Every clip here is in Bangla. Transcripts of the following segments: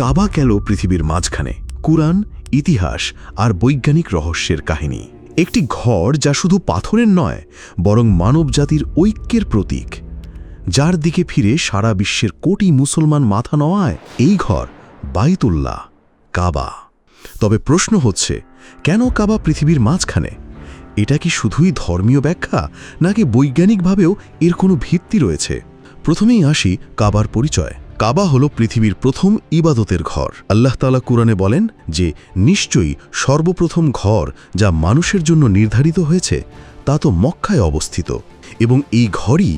কাবা গেল পৃথিবীর মাঝখানে, কুরআন, ইতিহাস আর বৈজ্ঞানিক রহস্যের কাহিনী। একটি ঘর যা শুধু পাথরের নয়, বরং মানবজাতির ঐক্যের প্রতীক। যার দিকে ফিরে সারা বিশ্বের কোটি মুসলমান মাথা নওয়ায় এই ঘর বাইতুল্লাহ, কাবা। তবে প্রশ্ন হচ্ছে, কেন কাবা পৃথিবীর মাঝখানে? এটা কি শুধুই ধর্মীয় ব্যাখ্যা, নাকি বৈজ্ঞানিকভাবেও এর কোনো ভিত্তি রয়েছে? প্রথমেই আসি কাবার পরিচয়। কাবা হল পৃথিবীর প্রথম ইবাদতের ঘর। আল্লাহ তালা কুরআনে বলেন যে, নিশ্চয়ই সর্বপ্রথম ঘর যা মানুষের জন্য নির্ধারিত হয়েছে, তা তো মক্কায় অবস্থিত এবং এই ঘরই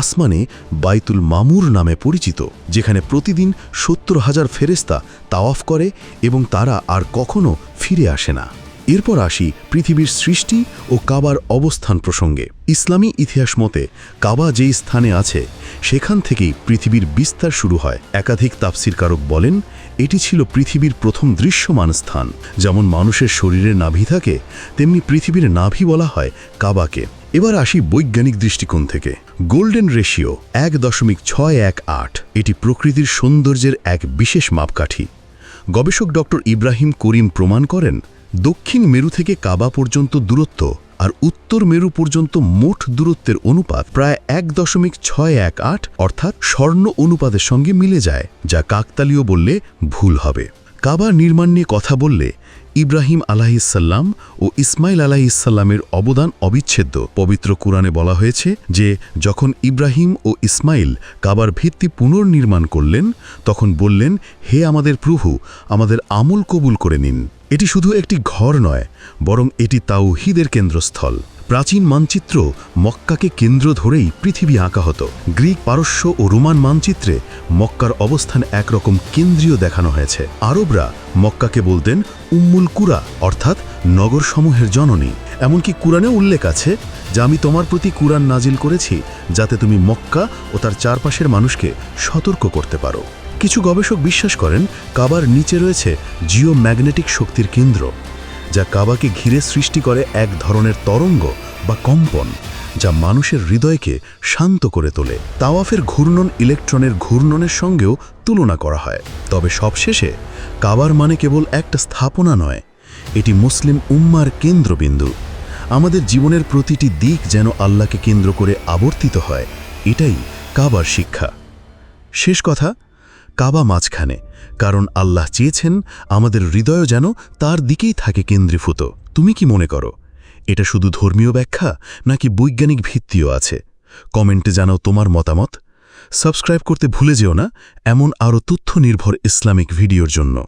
আসমানে বাইতুল মামুর নামে পরিচিত, যেখানে প্রতিদিন সত্তর হাজার ফেরেস্তা তাওয়াফ করে এবং তারা আর কখনো ফিরে আসে না। এরপর আসি পৃথিবীর সৃষ্টি ও কাবার অবস্থান প্রসঙ্গে। ইসলামী ইতিহাস মতে, কাবা যেই স্থানে আছে, সেখান থেকেই পৃথিবীর বিস্তার শুরু হয়। একাধিক তাফসিরকারক বলেন, এটি ছিল পৃথিবীর প্রথম দৃশ্যমান স্থান। যেমন মানুষের শরীরে নাভি থাকে, তেমনি পৃথিবীর নাভি বলা হয় কাবাকে। এবার আসি বৈজ্ঞানিক দৃষ্টিকোণ থেকে। গোল্ডেন রেশিও এক দশমিক ছয় এক আট, এটি প্রকৃতির সৌন্দর্যের এক বিশেষ মাপকাঠি। গবেষক ডক্টর ইব্রাহিম করিম প্রমাণ করেন দক্ষিণ মেরু থেকে কাবা পর্যন্ত দূরত্ব আর উত্তর মেরু পর্যন্ত মোট দূরত্বের অনুপাত প্রায় এক দশমিক ছয় এক আট, অর্থাৎ স্বর্ণ অনুপাতের সঙ্গে মিলে যায়, যা কাকতালীয় বললে ভুল হবে। কাবা নির্মাণ নিয়ে কথা বললে ইব্রাহিম আলাহিসাল্লাম ও ইসমাইল আলাহিসাল্লামের অবদান অবিচ্ছেদ্য। পবিত্র কুরআনে বলা হয়েছে যে, যখন ইব্রাহিম ও ইসমাইল কাবার ভিত্তি পুনর্নির্মাণ করলেন, তখন বললেন, হে আমাদের প্রভু, আমাদের আমল কবুল করে নিন। এটি শুধু একটি ঘর নয়, বরং এটি তাওহিদের কেন্দ্রস্থল। প্রাচীন মানচিত্র মক্কাকে কেন্দ্র ধরেই পৃথিবী আঁকা হতো। গ্রিক পারস্য ও রোমান মানচিত্রে মক্কার অবস্থান একরকম কেন্দ্রীয় দেখানো হয়েছে। আরবরা মক্কাকে বলতেন উম্মুল কুরা, অর্থাৎ নগরসমূহের জননী। এমনকি কুরআনেও উল্লেখ আছে, যে আমি তোমার প্রতি কুরআন নাজিল করেছি, যাতে তুমি মক্কা ও তার চারপাশের মানুষকে সতর্ক করতে পারো। কিছু গবেষক বিশ্বাস করেন, কাবার নিচে রয়েছে জিও ম্যাগনেটিক শক্তির কেন্দ্র। যা কাবাকে ঘিরে সৃষ্টি করে এক ধরনের তরঙ্গ বা কম্পন, যা মানুষের হৃদয়কে শান্ত করে তোলে। তাওয়াফের ঘূর্ণন ইলেকট্রনের ঘূর্ণনের সঙ্গেও তুলনা করা হয়। তবে সবশেষে, কাবার মানে কেবল একটা স্থাপনা নয়, এটি মুসলিম উম্মার কেন্দ্রবিন্দু। আমাদের জীবনের প্রতিটি দিক যেন আল্লাহকে কেন্দ্র করে আবর্তিত হয়, এটাই কাবার শিক্ষা। শেষ কথা কাবা মাঝখানে, কারণ আল্লাহ চেয়েছেন আমাদের হৃদয় যেন তার দিকেই থাকে কেন্দ্রীভূত। তুমি কি মনে করো, এটা শুধু ধর্মীয় ব্যাখ্যা নাকি বৈজ্ঞানিক ভিত্তিও আছে? কমেন্টে জানাও তোমার মতামত। সাবস্ক্রাইব করতে ভুলে যেও না, এমন আরও তথ্য নির্ভর ইসলামিক ভিডিওর জন্য।